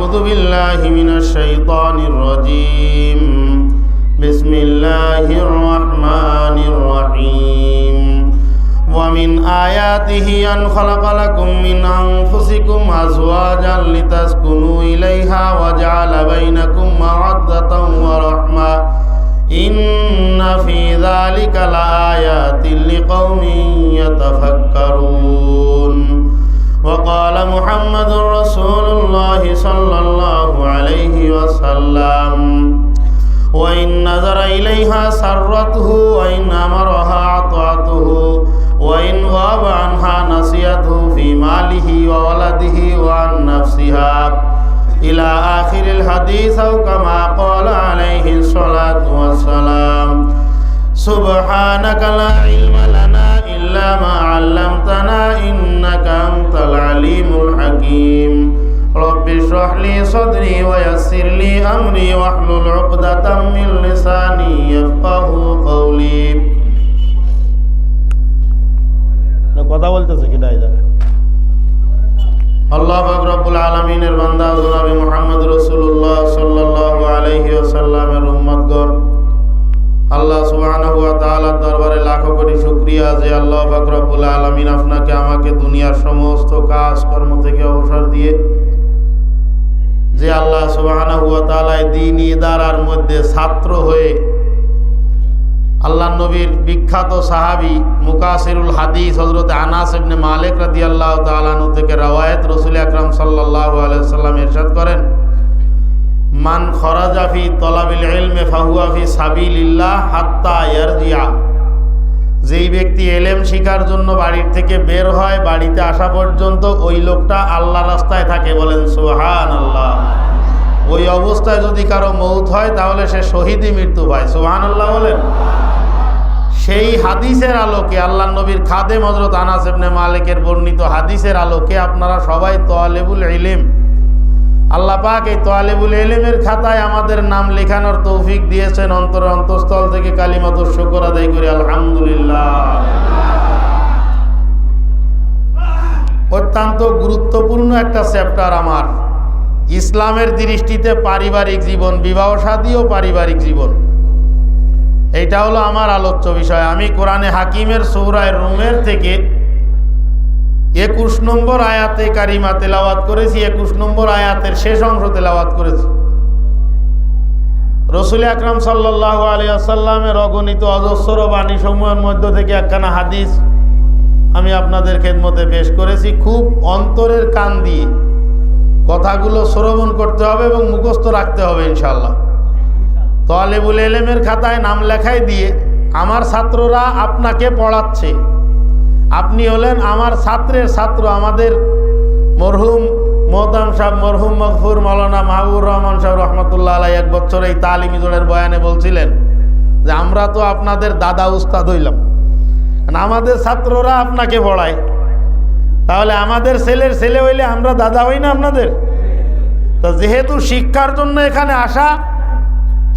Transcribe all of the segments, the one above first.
أعوذ بالله من الشيطان الرجيم بسم الله الرحمن الرحيم ومن آياته أن خلق لكم من أنفسكم أزواجا لتسكنوا إليها وجعل بينكم مودة ورحمة إن في ذلك لآيات لقوم يتفكرون وقال محمد رسول الله صلى الله عليه وسلم وإن نظر إليها سرته وإن أمرها أطاعته وإن غاب عنها نسيته في ماله وولده وعن نفسها. إلى آخر الحديث أو كما قال عليه الصلاة والسلام سبحانك لا علم لنا إلا ما علمتنا إنك أنت العليم الحكيم رب اشرح لي صدري ويسر لي أمري واحلل عقدة من لساني يفقه قولي কথা বলতেছে কি ডাইদা আল্লাহ পাক রব্বুল আলামিনের বান্দা জনাবে মুহাম্মদ রাসূলুল্লাহ সাল্লাল্লাহু আলাইহি ওয়াসাল্লামের উম্মতগণ আল্লাহ সুবহানাহু ওয়া তাআলার দরবারে লাখো কোটি শুকরিয়া যে আল্লাহ পাক রব্বুল আলামিন আপনাকে আমাকে দুনিয়ার সমস্ত কাজ কর্ম থেকে অবসর দিয়ে যে আল্লাহ সুবহানাহু ওয়া তাআলা এই দিন ইদারার মধ্যে ছাত্র হয়ে আল্লাহ নবীর বিখ্যাত সাহাবি মুকাসিরুল হাদিস হজরত আনাস ইবনে মালিক রাদিয়াল্লাহু তাআলা আনহু থেকে রওয়ায়াত রাসূল আকরাম সাল্লাল্লাহু আলাইহি সাল্লাম ইরশাদ করেন। মান খরাজা ফি তলাবিল এলমে ফাহুয়া ফি সাবিলিল্লাহ হাত্তা ইয়ারজিয়া। যেই ব্যক্তি এলেম শিকার জন্য বাড়ির থেকে বের হয়, বাড়িতে আসা পর্যন্ত ওই লোকটা আল্লাহ রাস্তায় থাকে বলেন সুহান আল্লাহ ওই অবস্থায় যদি কারও মৌত হয়, তাহলে সে শহীদই মৃত্যু পায় সুহান আল্লাহ বলেন। সেই হাদিসের আলোকে আল্লাহ নবীর খাদে হজরত আনাস ইবনে মালিকের বর্ণিত হাদিসের আলোকে আপনারা সবাই তোয়ালেবুল ইলিম আল্লাহ পাক এই তোয়ালেবুল এলেমের খাতায় আমাদের নাম লেখানোর তৌফিক দিয়েছেন অন্তর অন্তঃস্থল থেকে কালিমাত শুকর আদায় করি, আলহামদুলিল্লাহ। অত্যন্ত গুরুত্বপূর্ণ একটা চ্যাপ্টার আমার। ইসলামের দৃষ্টিতে পারিবারিক জীবন, বিবাহ সাদী ও পারিবারিক জীবন। এইটা হলো আমার আলোচ্য বিষয়। আমি কোরআনে হাকিমের সৌরায় রুমের থেকে একুশ নম্বর আয়াতে কারিমা তেলাওয়াত করেছি, একুশ নম্বর আয়াতের শেষ অংশ তেলাওয়াত করেছি। রসুল আকরাম সাল্লাহ আলী আসাল্লামের অগণিত অজস্র বাণী সমূহের মধ্য থেকে একখানা হাদিস আমি আপনাদের খেদমতে পেশ করেছি। খুব অন্তরের কান দিয়ে কথাগুলো শ্রবণ করতে হবে এবং মুখস্থ রাখতে হবে ইনশাল্লাহ তোয়ালেবুল এলেমের খাতায় নাম লেখাই দিয়ে আমার ছাত্ররা আপনাকে পড়াচ্ছে। আপনি হলেন আমার ছাত্রের ছাত্র, আমাদের মরহুম মোহতাম সাহেব, মরহুম মকফুর মৌলানা মাহবুর রহমান সাহেব রহমতুল্লাহ আলাই এক বছর এই তালিমি জোড়ের বয়ানে বলছিলেন যে, আমরা তো আপনাদের দাদা উস্তাদ হইলাম। আমাদের ছাত্ররা আপনাকে পড়ায়। তাহলে আমাদের ছেলের ছেলে হইলে আমরা দাদা হই না আপনাদের? তো যেহেতু শিক্ষার জন্য এখানে আসা,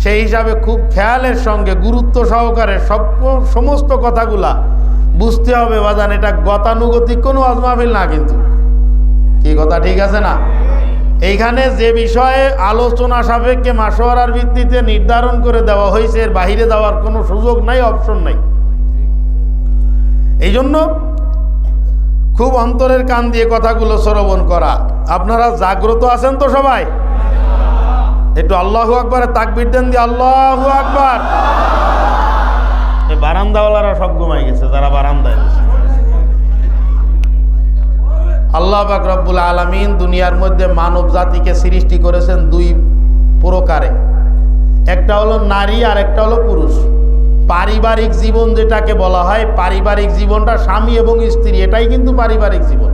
সেই হিসাবে খুব খেয়ালের সঙ্গে, গুরুত্ব সহকারে সব সমস্ত কথাগুলা বুঝতে হবে বাজান, এটা গতানুগতিক কোনো আজমাফিল না কিন্তু। কি কথা, ঠিক আছে না? এইখানে যে বিষয়ে আলোচনা সাপেক্ষে মাসোয়ারার ভিত্তিতে নির্ধারণ করে দেওয়া হয়েছে, এর বাহিরে যাওয়ার কোনো সুযোগ নাই, অপশন নাই। এই জন্য খুব অন্তরের কান দিয়ে কথাগুলো শ্রবণ করা। আপনারা জাগ্রত আছেন তো সবাই? একটু আল্লাহ আকবরের তাকবির দেন দিয়ে, আল্লাহ আকবর। এই বারান্দাওয়ালারা সব ঘুমাই গেছে, যারা বারান্দায় আল্লাহ পাক রব্বুল আলমিন দুনিয়ার মধ্যে মানব জাতিকে সৃষ্টি করেছেন দুই প্রকারে। একটা হলো নারী আর একটা হলো পুরুষ। পারিবারিক জীবন যেটাকে বলা হয়, পারিবারিক জীবনটা স্বামী এবং স্ত্রী, এটাই কিন্তু পারিবারিক জীবন।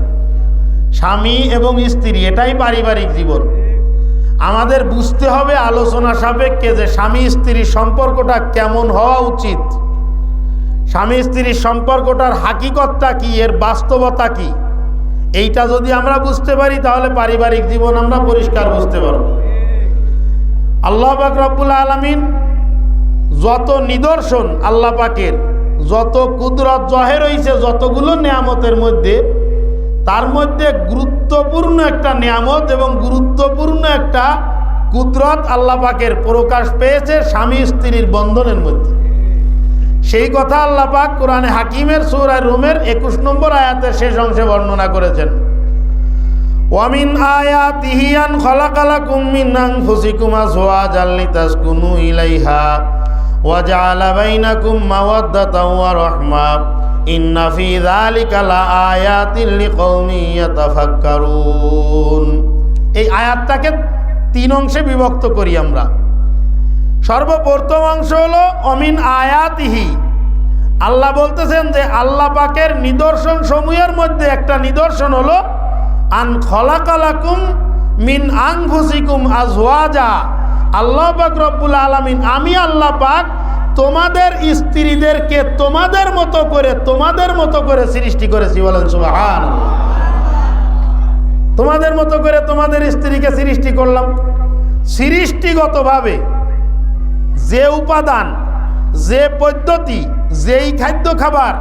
স্বামী এবং স্ত্রী, এটাই পারিবারিক জীবন। আমাদের বুঝতে হবে আলোচনা সাপেক্ষে যে স্বামী স্ত্রীর সম্পর্কটা কেমন হওয়া উচিত। স্বামী স্ত্রীর সম্পর্কটার হাকিকতটা কি? এর বাস্তবতা কি? এইটা যদি আমরা বুঝতে পারি, তাহলে পারিবারিক জীবন আমরা পরিষ্কার বুঝতে পারব। আল্লাহ পাক রব্বুল আলমিন যত নিদর্শন আল্লাহ পাকের, যত কুদরত জহে হয়েছে যতগুলো নিয়ামতের মধ্যে, তার মধ্যে গুরুত্বপূর্ণ একটা নিয়ামত এবং গুরুত্বপূর্ণ একটা কুদরত আল্লাহ পাকের প্রকাশ পেয়েছে স্বামী স্ত্রীর বন্ধনের মধ্যে। সেই কথা আল্লাহ পাক কোরআনে হাকিমের সুরায় রুমের একুশ নম্বর আয়াতের শেষ অংশে বর্ণনা করেছেন। ওয়ামিন আয়াতিহি আন খালাকালাকুম মিন আনফুসিকুম আজওয়াজাল লিতাসকুনু ইলাইহা ওয়া জাআলা বাইনাকুম মাওয়াদ্দাতাও ওয়া রাহমা। ইন্না ফি যালিকা লাআয়াতিন লিকৌমিন ইয়াতাফাক্কারুন। এই আয়াতটাকে তিন অংশে বিভক্ত করি আমরা। সর্বপ্রথম অংশ হলো অমিন আয়াতিহি। আল্লাহ বলতেছেন যে আল্লাহ পাকের নিদর্শন সমূহের মধ্যে একটা নিদর্শন হলো, আন খলাকালাকুম মিন আংফুসিকুম আজওয়াজা। আল্লাহ পাক রব্বুল আলামিন, আমি আল্লাহ পাক তোমাদের স্ত্রীদেরকে তোমাদের মতো করে, তোমাদের মতো করে সৃষ্টি করেছি বলেন সুবহান তোমাদের মতো করে তোমাদের স্ত্রীকে সৃষ্টি করলাম। সৃষ্টিগতভাবে যে উপাদান, যে পদ্ধতি, যেই খাদ্য খাবার,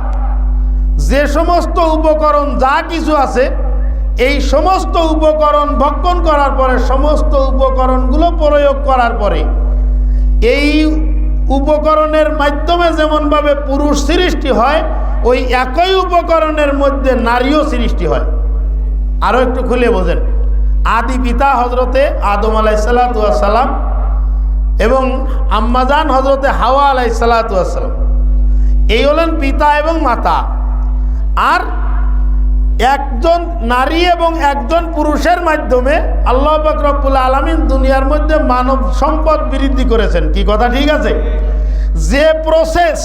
যে সমস্ত উপকরণ যা কিছু আছে, এই সমস্ত উপকরণ ভক্ষণ করার পরে, সমস্ত উপকরণগুলো প্রয়োগ করার পরে, এই উপকরণের মাধ্যমে যেমনভাবে পুরুষ সৃষ্টি হয়, ওই একই উপকরণের মধ্যে নারীও সৃষ্টি হয়। আরও একটু খুলে বোঝেন। আদি পিতা হজরতে আদম আলাইসাল্লাম এবং আম্মাজান হজরতে হাওয়া আলাই সালাতাম এই হলেন পিতা এবং মাতা। আর একজন নারী এবং একজন পুরুষের মাধ্যমে আল্লাহ বাকরবুল আলমিন দুনিয়ার মধ্যে মানব সম্পদ বৃদ্ধি করেছেন। কি কথা ঠিক আছে? যে প্রসেস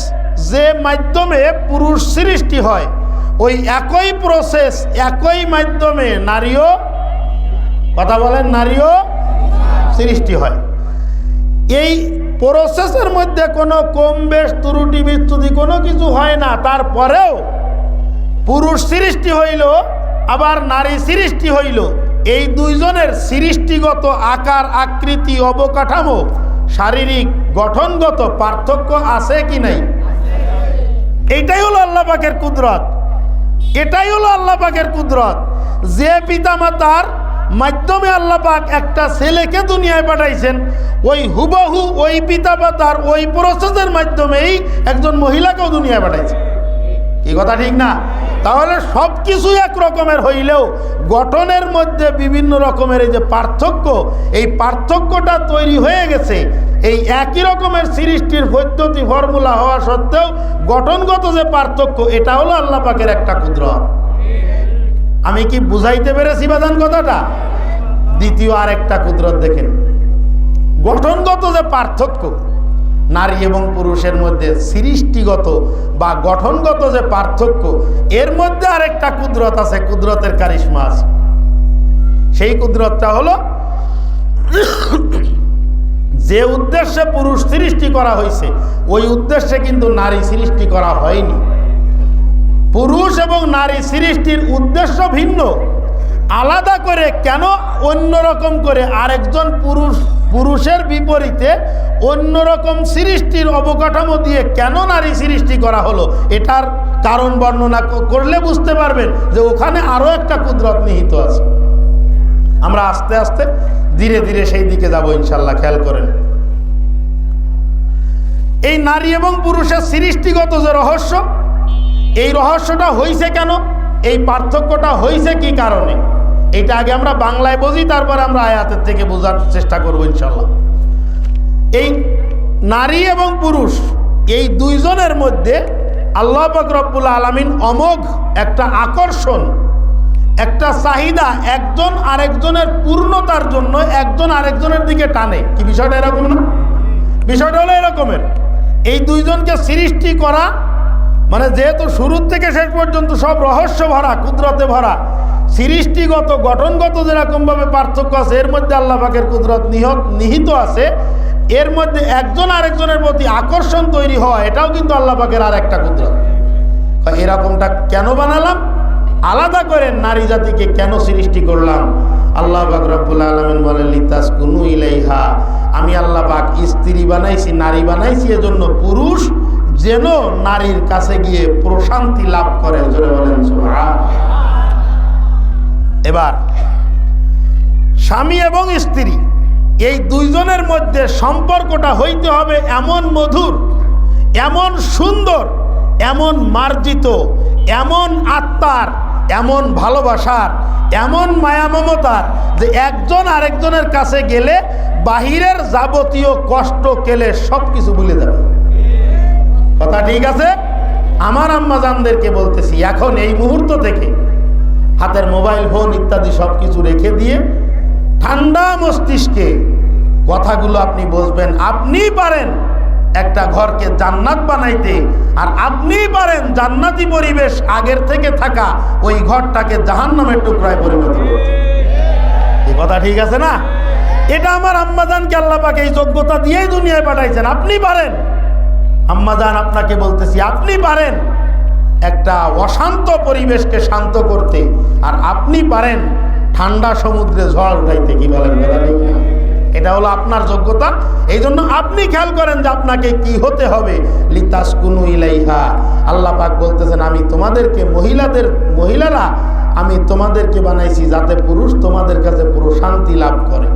যে মাধ্যমে পুরুষ সৃষ্টি হয়, ওই একই প্রসেস একই মাধ্যমে নারীও, কথা বলেন, নারীও সৃষ্টি হয়। এই প্রসেসের মধ্যে কোনো কম বেশ ত্রুটি বিচ্যুতি কোনো কিছু হয় না। তারপরেও পুরুষ সৃষ্টি হইল, আবার নারী সৃষ্টি হইল। এই দুইজনের সৃষ্টিগত আকার, আকৃতি, অবকাঠামো, শারীরিক গঠনগত পার্থক্য আছে কি নাই? এটাই হলো আল্লাহ পাকের কুদরত। এটাই হলো আল্লাহ পাকের কুদরত। যে পিতামাতার মাধ্যমে আল্লাহ পাক একটা ছেলেকে দুনিয়ায় পাঠাইছেন। ওই হুবহু, ওই পিতা মাতার ওই প্রসেসের মাধ্যমেই একজন মহিলাকেও দুনিয়ায় পাঠাইছে। কি কথা ঠিক না? তাহলে সব কিছু এক রকমের হইলেও গঠনের মধ্যে বিভিন্ন রকমের এই যে পার্থক্য, এই পার্থক্যটা তৈরি হয়ে গেছে। এই একই রকমের সৃষ্টির পদ্ধতি, ফর্মুলা হওয়া সত্ত্বেও গঠনগত যে পার্থক্য, এটা হলো আল্লাহ পাকের একটা কুদরত। আমি কি বুঝাইতে পেরেছি বাদান কথাটা? দ্বিতীয় আরেকটা কুদরত দেখেন। গঠনগত যে পার্থক্য, নারী এবং পুরুষের মধ্যে সৃষ্টিগত বা গঠনগত যে পার্থক্য, এর মধ্যে আরেকটা কুদরত আছে, কুদরতের কারিশমা আছে। সেই কুদরতটা হলো যে উদ্দেশ্যে পুরুষ সৃষ্টি করা হয়েছে, ওই উদ্দেশ্যে কিন্তু নারী সৃষ্টি করা হয়নি। পুরুষ এবং নারী সৃষ্টির উদ্দেশ্য ভিন্ন। আলাদা করে কেন অন্যরকম করে আরেকজন পুরুষ, পুরুষের বিপরীতে অন্যরকম সৃষ্টির অবকাঠামো দিয়ে কেন নারী সৃষ্টি করা হলো? এটার কারণ বর্ণনা করলে বুঝতে পারবেন যে ওখানে আরও একটা কুদরত নিহিত আছে। আমরা আস্তে আস্তে ধীরে ধীরে সেই দিকে যাব ইনশাল্লাহ খেয়াল করেন। এই নারী এবং পুরুষের সৃষ্টিগত যে রহস্য এই রহস্যটা হইছে কেন? এই পার্থক্যটা হইছে কি কারণে? এটা আগে আমরা বাংলায় বুঝি, তারপর আমরা আয়াতের থেকে বোঝার চেষ্টা করব ইনশাল্লাহ এই নারী এবং পুরুষ, এই দুইজনের মধ্যে আল্লাহ রব্বুল আলমিন অমোঘ একটা আকর্ষণ, একটা চাহিদা একজন আরেকজনের পূর্ণতার জন্য একজন আরেকজনের দিকে টানে। কি বিষয়টা এরকম না? বিষয়টা হলো এরকমের। এই দুইজনকে সৃষ্টি করা মানে যেহেতু শুরুর থেকে শেষ পর্যন্ত সব রহস্য ভরা, কুদরতে ভরা, সৃষ্টিগত, গঠনগত যেরকমভাবে পার্থক্য আছে, এর মধ্যে আল্লাহ পাকের কুদরত নিহত, নিহিত আছে, এর মধ্যে একজন আরেকজনের প্রতি আকর্ষণ তৈরি হওয়া, এটাও কিন্তু আল্লাহ পাকের আর একটা কুদরত এরকমটা কেন বানালাম? আলাদা করে নারী জাতিকে কেন সৃষ্টি করলাম? আল্লাহ পাক রব্বুল বলেন লিতাস কুনু ইলাইহা। আমি আল্লাহ পাক স্ত্রী বানাইছি, নারী বানাইছি, এজন্য পুরুষ যেন নারীর কাছে গিয়ে প্রশান্তি লাভ করে। জোরে বলেন এবার, স্বামী এবং স্ত্রী, এই দুইজনের মধ্যে সম্পর্কটা হইতে হবে এমন মধুর, এমন সুন্দর, এমন মার্জিত, এমন আত্মার, এমন ভালোবাসার, এমন মায়া মমতার যে একজন আরেকজনের কাছে গেলে বাহিরের যাবতীয় কষ্ট, কেলে সব কিছু ভুলে যাবে। কথা ঠিক আছে? আমার আম্মাজানদেরকে বলতেছি, এখন এই মুহূর্ত থেকে হাতের মোবাইল, ফোন ইত্যাদি সব কিছু রেখে দিয়ে ঠান্ডা মস্তিষ্কে কথাগুলো আপনি বসবেন আপনিই পারেন একটা ঘরকে জান্নাত বানাইতে, আর আপনিই পারেন জান্নাতি পরিবেশ আগের থেকে থাকা ওই ঘরটাকে জাহান্নামের টুকরায় পরিণত করতে। এই কথা ঠিক আছে না? এটা আমার আম্মাজানকে আল্লাহ পাকে এই যোগ্যতা দিয়েই দুনিয়ায় পাঠাইছেন। আপনি পারেন। আম্মাজান আপনাকে বলতেছি, আপনি পারেন একটা অশান্ত পরিবেশকে শান্ত করতে, আর আপনি পারেন ঠান্ডা সমুদ্রে ঝড় উঠাইতে, কি বলেন? এটা হলো আপনার যোগ্যতা। এই জন্য আপনি খেয়াল করেন যে আপনাকে কি হতে হবে। লিতাসকুনু ইলাইহা। আল্লাহ পাক বলতেছেন, আমি তোমাদেরকে মহিলাদের, মহিলারা, আমি তোমাদেরকে বানাইছি যাতে পুরুষ তোমাদের কাছে পুরো শান্তি লাভ করে।